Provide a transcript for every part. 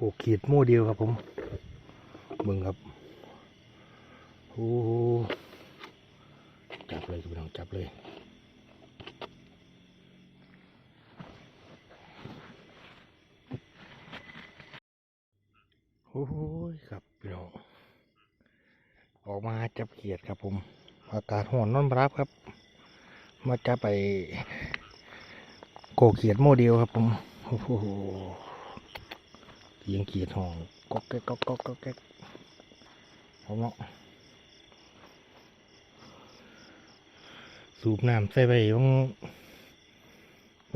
โกขีดโมเดียวครับผมเบิ่งครับโอ้จับเลยครับน้องจับเลยโอ้โหครับพี่น้องออกมาจับเขียดครับผม อากาศร้อนนอนรับครับ มาจับไปโกเขียดโมเดลครับผม โอ้โห สียงเขียดห้องก๊อกแก๊กก๊อกก๊อกก๊อกแก๊กผมเนาะสูบน้ำใส่ไปว่าง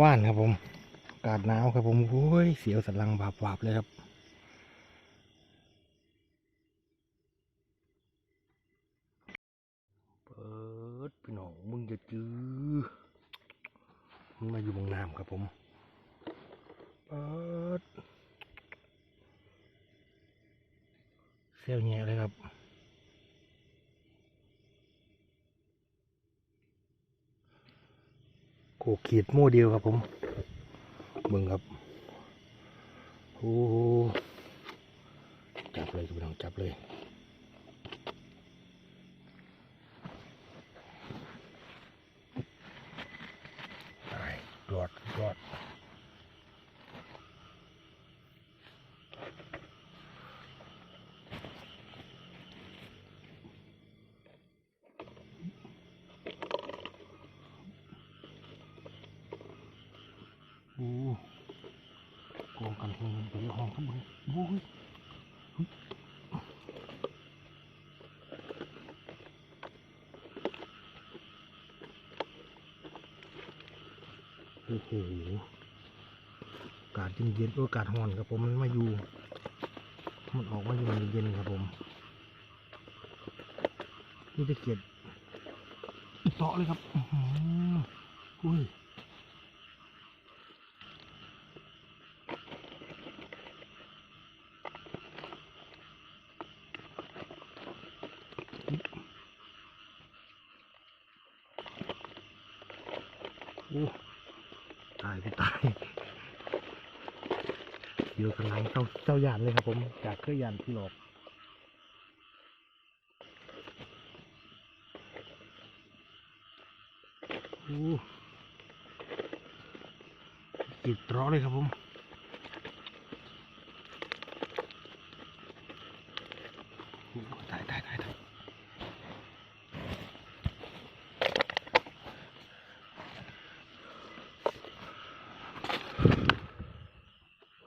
ว่านครับผมอากาศหนาวครับผมโอ้ยเสียวสันหลังบาบวาบๆเลยครับเปิดพี่น้องมึงจะจื้อมันมาอยู่บางน้ำครับผม เปิดเซลแง่เลยครับกูขีดมู่เดียวครับผมเบิ่งครับโอ้จับเลยครับพี่น้องจับเลย ไปรอดรอดโอ้โกงกันเงินไปเรียกห้องข้างบนโอ้ย โอ้โหอากาศเย็นๆเอออากาศร้อนครับผมมันมาอยู่ มันออกมาอยู่ในเย็นๆครับผมนี่จะเกียดอีกเตาะเลยครับอ๋ออุ้ยโอ้ายกูตายเดี๋ยวกำลังเจ้าเจ้ายานเลยครับผม จากเครื่องยานที่หลอกอู้จิตร้อเลยครับผมโอ้ตายตายตายตาย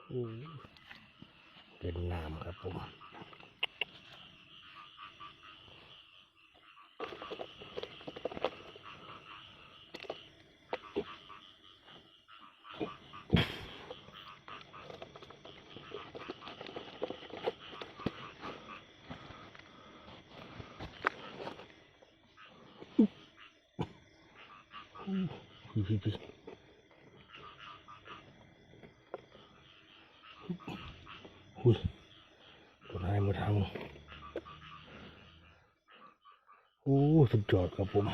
โอ้ย เป็นน้ำครับผม พี่พี่พี่อุ้ยตัวไหนมาทางโอ้สุดยอด ครับผม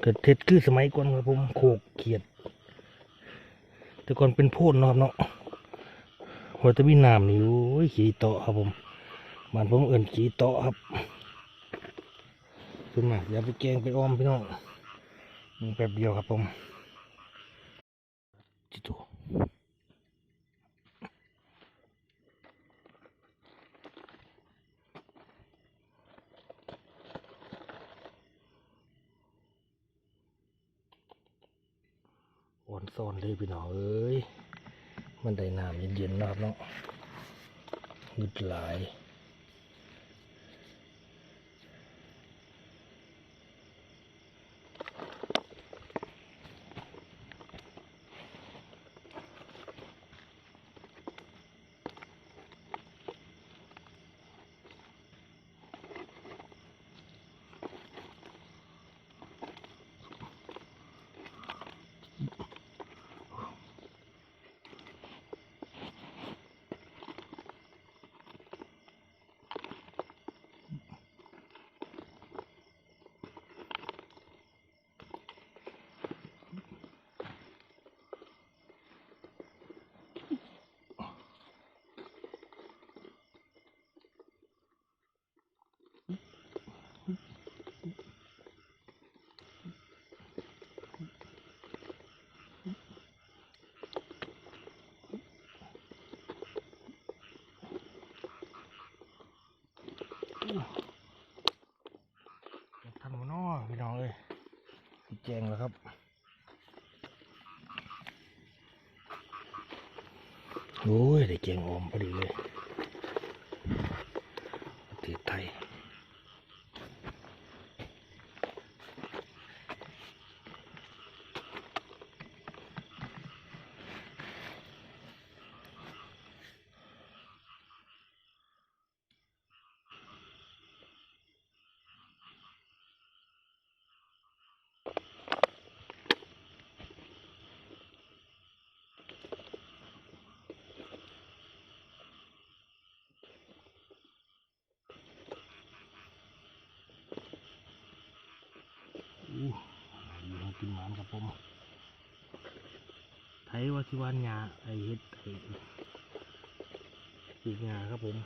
เกิดเท็ดคือสมัยก่อนครับผมโขกเขียด แต่ก่อนเป็นโพนเนาะครับเนาะหัวตะวินามนี่โอ้ยขี่โตะครับผมบ้านผมเอิ่นขี่โตะครับขึ้นมาอย่าไปแกงไปอ้อมพี่น้องมันแป๊บเดียวครับผมจิโตอ่ อพี่น้องเอ้ยมันได้น้ำเย็นๆนะครับเนาะงึดหลาย ทำมานอพี่น้องเลยแจงแล้วครับโอ้ยได้แจงอมพอดีเลย ผมไทยว่าสิวานยาไอเฮ็ดไอปีกงาครับผม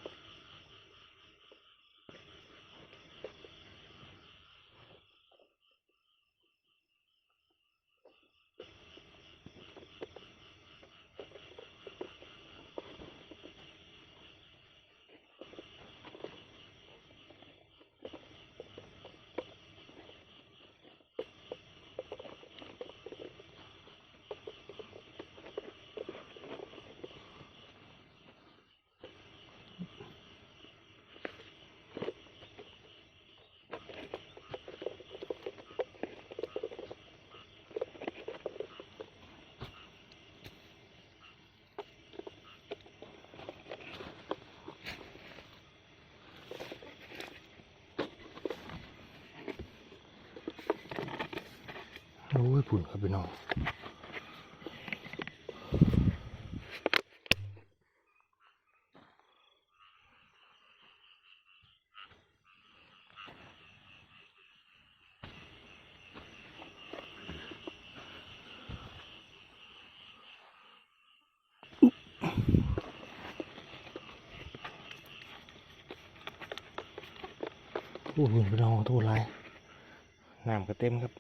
โอ้ยผุ่นครับพี่น้องโอ้โหพี่น้องโทษไรน้ำก็เต็มครับ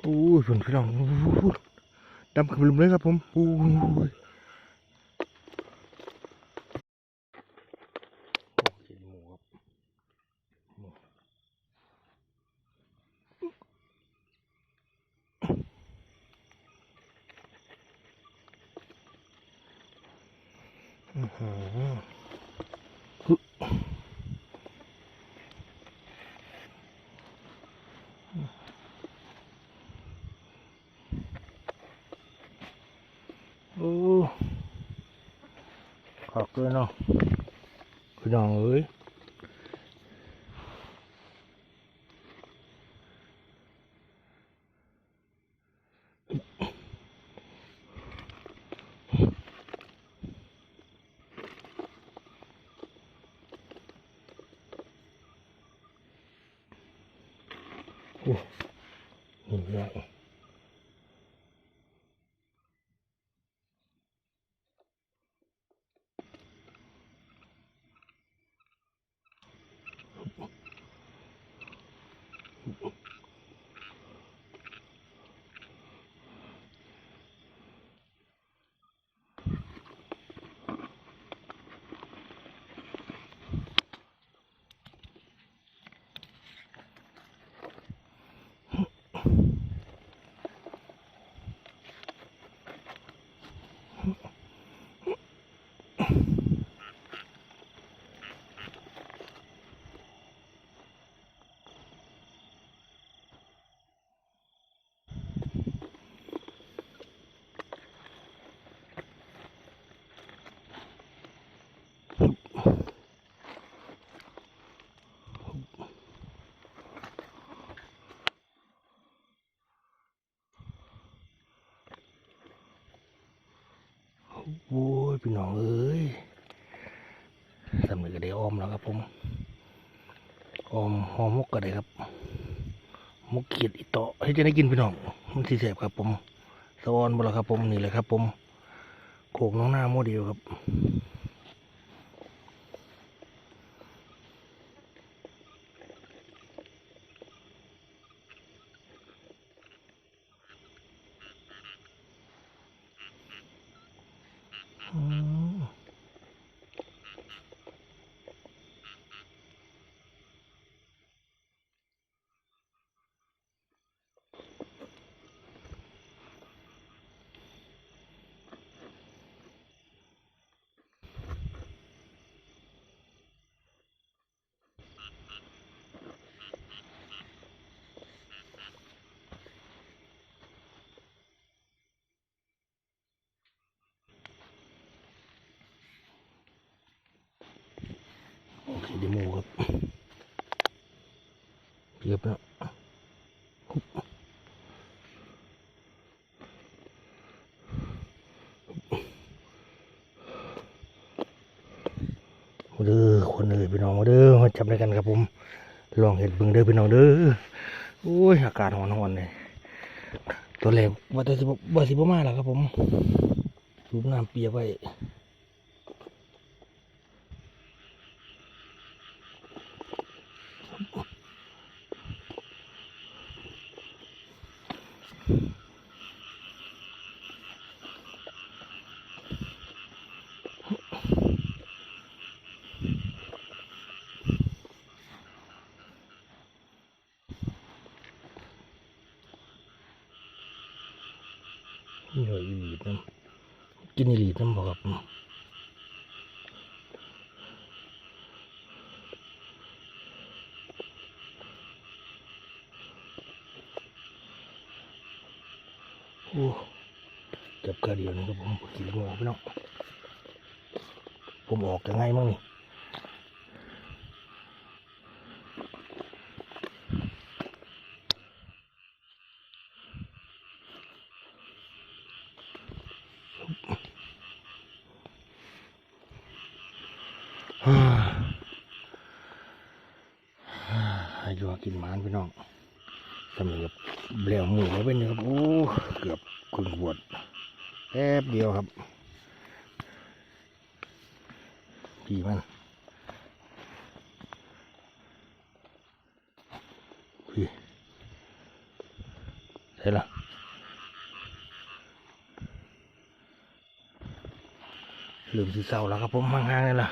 โอ้ยฝนพี่น้องโอ้ย ดำขมึมเลยครับผมโอ้ยโอ้ยกินหมูครับหมูอื้ น้องเอ้ยสมือก็ได้อ้อมแล้วครับผมอ้อมหอมมุกก็ได้ครับมุกเกียดอีโตให้จะได้กินพี่น้องมันสีแสบครับผมสวอนบ่ละครับผมนี่แหละครับ ผมโขกน้องหน้าโมเดียวครับอืม ขีดหมูครับเรียบแล้วเด้อคนเอ้ยพี่น้องเด้อมาจับด้กันครับผม ลองเห็ดเบิ่งเด้อพี่น้องเด้อโอ้ยอากาศร้อนๆเลยตัวแรกว่าแต่สิบว่าสิบมาแล้วครับผมสูบน้ำเปียกไว้ นี่เหรออีหลีดน้ำ มบอกครับโอ้เก็บกระเดียวนะครับผมกินหัวพี่น้องผมออกจะง่ายมั้งนี่ฮ่าฮ่าให้ดูว่ากินหมานพี่น้องสำหรับเบลวหมูแล้วเป็นครับ โอ้ เกือบครึ่งบวดแป๊บเดียวครับ ดีมันพี่ใช่ละลืมสีเศร้าแล้วครับผมห่างๆนี่ล่ะ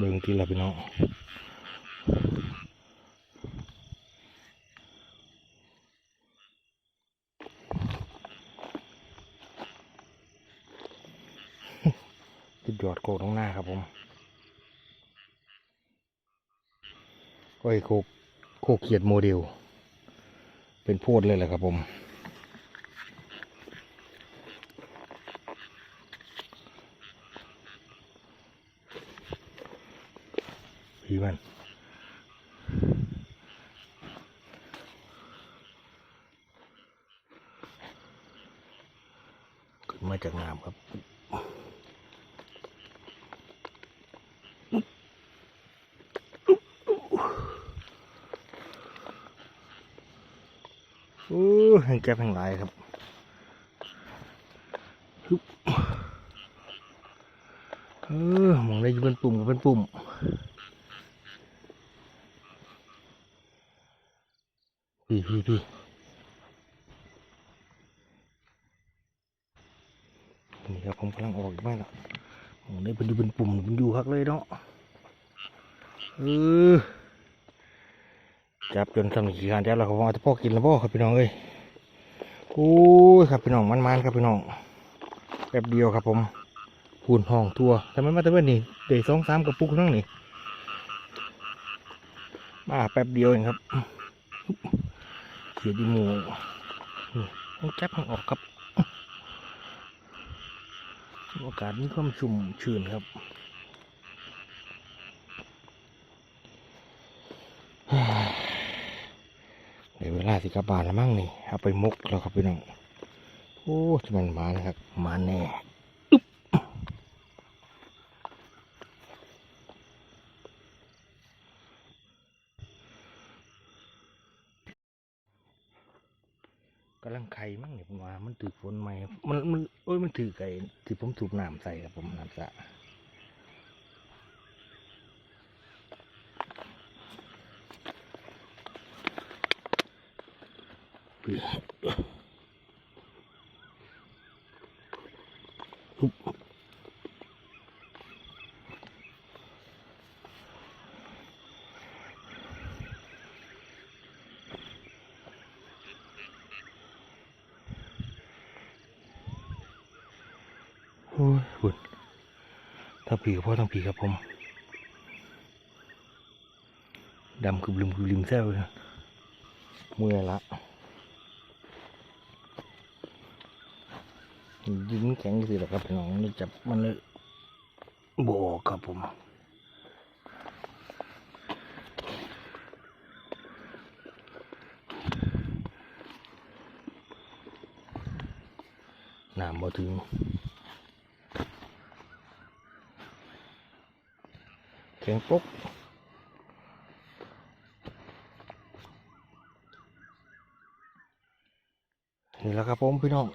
เบิ่ง ทีละพี่น้องสุดยอดโกตรงหน้าครับผมโอ้ยโคกโคกเขียดโมเดล เป็นโพดเลยแหละครับผม มัน ขึ้นมาจากน้ำครับโอ้แห่งแก้แห่งหลายครับเออมองได้อยู่เป็นปุ่มก็เป็นปุ่ม พี่พี่พี่นี่ครับผมกำลังออกอีกบ้านแล้วโอ้ได้เป็นอยู่เป็นปุ่มเป็นอยู่คักเลยเนาะเออจับจนสำนึกขี้ขานจับแล้วครับผมเอาแต่พ่อกินแล้วพ่อครับพี่น้องเอ้ยโอ้ยครับพี่น้องมันๆครับพี่น้องแป๊บเดียวครับผมพูนห้องทัวแต่มันมาแต่เว้นนี่เดี๋ยวสองสามกระปุกนั่งนี่มาแป๊บเดียวเองครับ เขียดอีหมูนี่ต้องจับมันออกครับอากาศมีความชุ่มชื้นครับในเวลาสิกลับานแล้วมั่งนี่เอาไปมุกแล้วครับพี่น้อง โอ้จะมันมานะครับ มาแน่อึ๊บกำลังไข่มั่งเนี่ยผมว่ามันถือฝนไหมมันมันโอ้ยมันถือไก่ที่ผมถูกน้ำใส่ครับผมน้ำสะอุ๊บ โอ้ยบุญถ้า ผีกับพ่อต้งผีครับผมดำคือลืมคือลืมแซวเลยเมื่อยละยิ้มแข็งสิหรอครับน้องนี่จับมันเลยบอกครับผมน้ำบ่ถึง แข็งปุ๊กนี่แหละครับผมพี่น้อง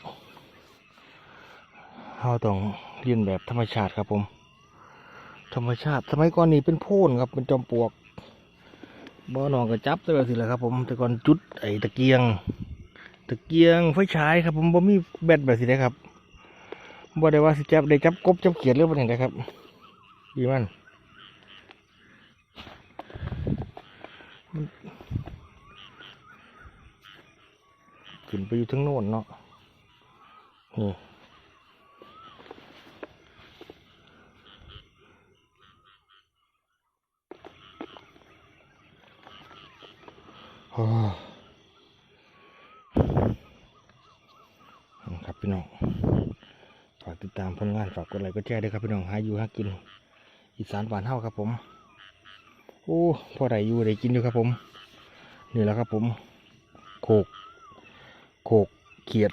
เราต้องเรียนแบบธรรมชาติครับผม ธรรมชาติสมัยก่อนนี่เป็นโพนครับเป็นจอมปลวกบ่อนองกระจับตัวสิแหละครับผมแต่ก่อนจุดไอ้ตะเกียง ตะเกียงไฟฉายครับผมบ่มีแบตแบบสิได้ครับบ่ได้ว่าสิจับได้จับกบจับเขียดหรือบ่อย่างไรครับดีมันมันขึ้นไป อยู่ทั้งโน่นเนาะนี่โอ้ครับพี่น้องฝากติดตามผลงานฝากกดไลค์กดแชร์ด้วยครับพี่น้องหาอยู่หากิน อีสานบ้านเฮาครับผม โอ้พอได้อยู่ได้กินอยู่ครับผม นี่แหละครับผมโขก โขกเขียด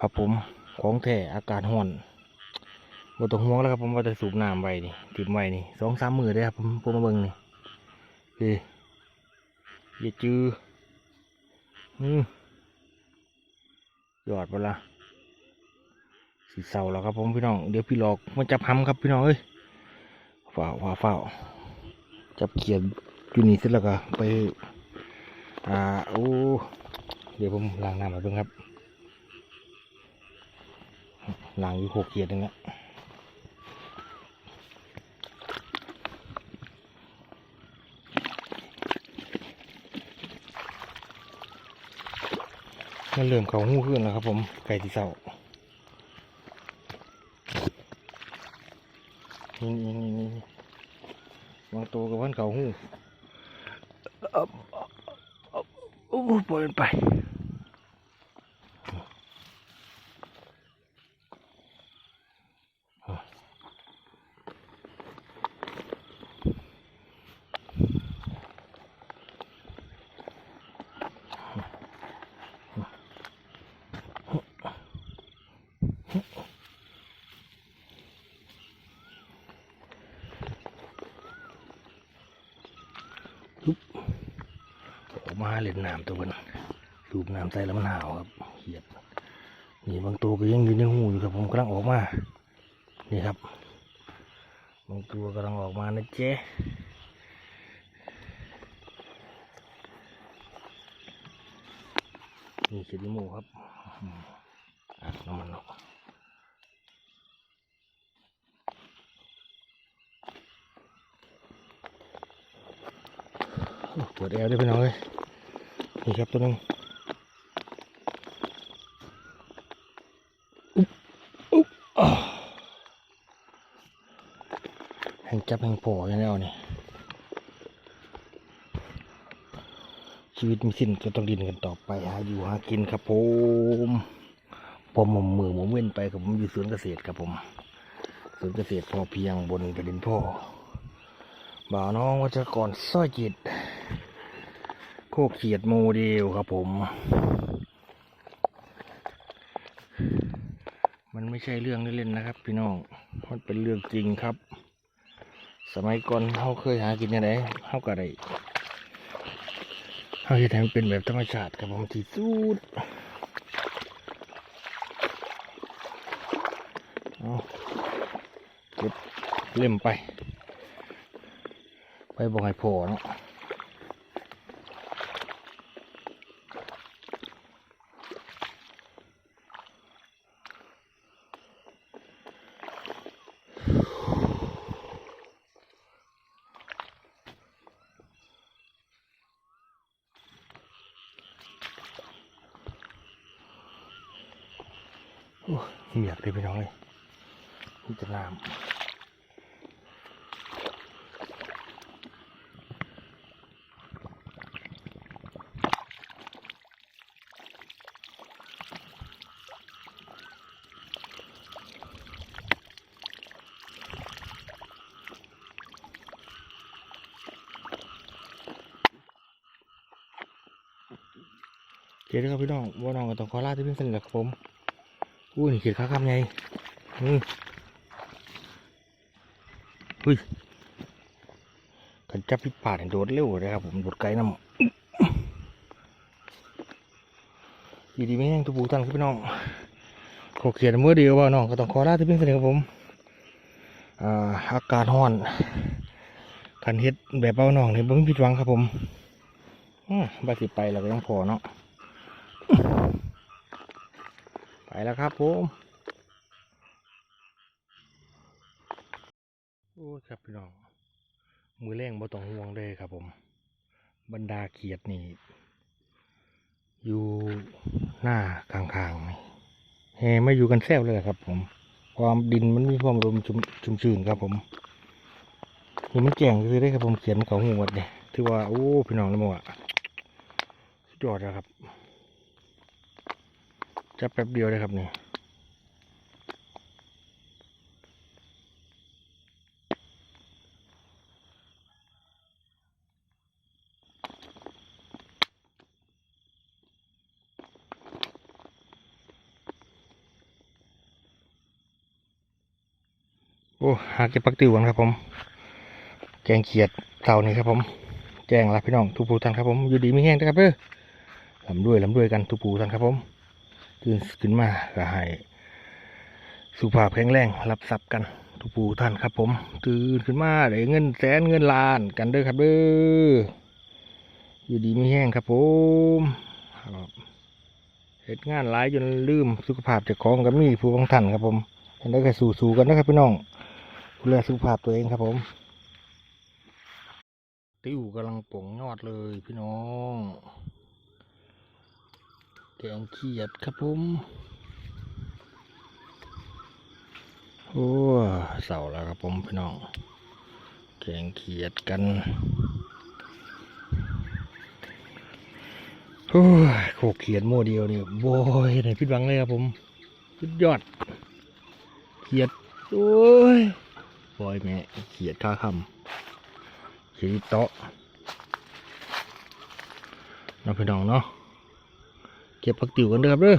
ครับผมของแท้อากาศห้อนบต้องห่วงแล้วครับผมว่าจะสูบน้ำไว้นี่ติดไว้นี่สองสามมือได้ครับผมผมมาเบิ่งนี่เฮ้ยอย่าจืออืมยอดเวละสีเศร้าแล้วครับผมพี่น้องเดี๋ยวพี่หลอกมันจับหำครับพี่น้องเอ้ยฝ่าฝ่าฝ่าจับเขียนอยู่นี่เสร็จแล้วก็ไปอ่าโอ้ เดี๋ยวผมล้างน้ำมาเพิ่งครับล้างอยู่หกเกียดนึงละมันเริ่มเขาหู้ขึ้นแล้วครับผมไก่ที่เศร้า นี่นี่นี่นี่บางตัวกับวันเขาหูเอาเอาโอ้ปล่อยมันไป ออกมา เล่นน้ำตัวมันสูบน้ำใส่แล้วมันหาวครับเขียดนี่บางตัวก็ยังอยู่ในหูอยู่ครับ ผมกำลังออกมา นี่ครับ บางตัวกำลังออกมานะเจ๊นี่เขียดลิโมครับอืมอะน้ำมันเนาะโอ้เปิดแอร์ได้พี่น้องเลย นี่ครับตัวนึงแห่งจับแห่งโผล่อย่างแล้วนี่ชีวิตมีสิ้นก็ต้องดินกันต่อไปหาอยู่หากินครับผมผมมมือผมเว้นไปกับผมอยู่สวนเกษตรครับผมสวนเกษตรพอเพียงบนกระดินพ่อบ่าวน้องวัชกรสร้อยจิต คกเขียดโมเดลครับผม มันไม่ใช่เรื่องเล่นๆนะครับ พี่น้อง มันเป็นเรื่องจริงครับ สมัยก่อนเขาเคยหากินยังไงเขาก็ได้เขาจะทำเป็นแบบธรรมชาติครับผมที่สุดเอาเก็บเล่มไป ไปบอกให้พอเนาะ โอ้ย เมียกเลย พี่น้องเลยนี่จะน้ำเจ๊ด้วยครับพี่น้องว่าน้องกับตองคอล่าที่เพิ่งเสนอครับผม อุ้นี่เขียนข้าคำไงอืมอุ้ยกันจับพิษป่าเนี่ยโดดเร็วเลยครับผมโดดไกลน้ำดีดีไม่แห้งทุกปูตันครับพี่น้องขอเขียนเมื่อเดียวว่าน้องก็ต้องขอลาที่เพิ่งเสนอครับผมอ่าอากาศร้อนคันเฮ็ดแบบเบาหน่องเนี่ยบ่มีผิดหวังครับผมอืมบาสิไปเราก็ต้องพอเนาะ แล้วครับผมโอ้ครับพี่น้องมือแรงบ่ต้องห่วงเลยครับผม บรรดาเขียดนี่อยู่หน้าข้างๆนี่แหไม่อยู่กันแซวเลยครับผม ความดินมันมีความรมชุ่มชุ่มชื้นครับผมนี่มันแจ้งคือได้ครับผมเขียนเขาหูวัดเนี่ยถือว่าโอ้พี่น้องเลยมั้งอะสุดยอดแล้วครับ จับแป๊บเดียวเลยครับนี่โอ้หาเก็บปักติวกันครับผม แกงเขียดเต่านี่ครับผม แจ้งละพี่น้องทุกผู้ท่านครับผม อยู่ดีไม่แห้งนะครับเด้อลำด้วยลำด้วยกันทุกผู้ท่านครับผม ตื่นขึ้นมาก็ให้สุขภาพแข็งแรงรับทรัพย์กันทุกผู้ท่านครับ ผมตื่นขึ้นมาได้เงินแสนเงินล้านกันเด้อครับเด้ออยู่ดีไม่แห้งครับผมเหตุงานหลายจนลืมสุขภาพเจากของกับมีผู้บางท่านครับผมกันได้ก็สู่ๆกันนะครับพี่น้องดูแลสุขภาพตัวเองครับผมติวกำลังป่งยอดเลยพี่น้อง แกงเขียดครับผมโอ้เสาแล้วครับผมพี่น้องแกงเขียดกันโอ้โขกเขียดโมเดียวนี่โบยไหนพิดหวังเลยครับผมสุดยอด เขียดโอ้ยบอยแม่เขียดข้าคำเขียดโต๊ะน้องพี่น้องเนาะ เก็บผักติ๋วกันเด้อครับเด้อ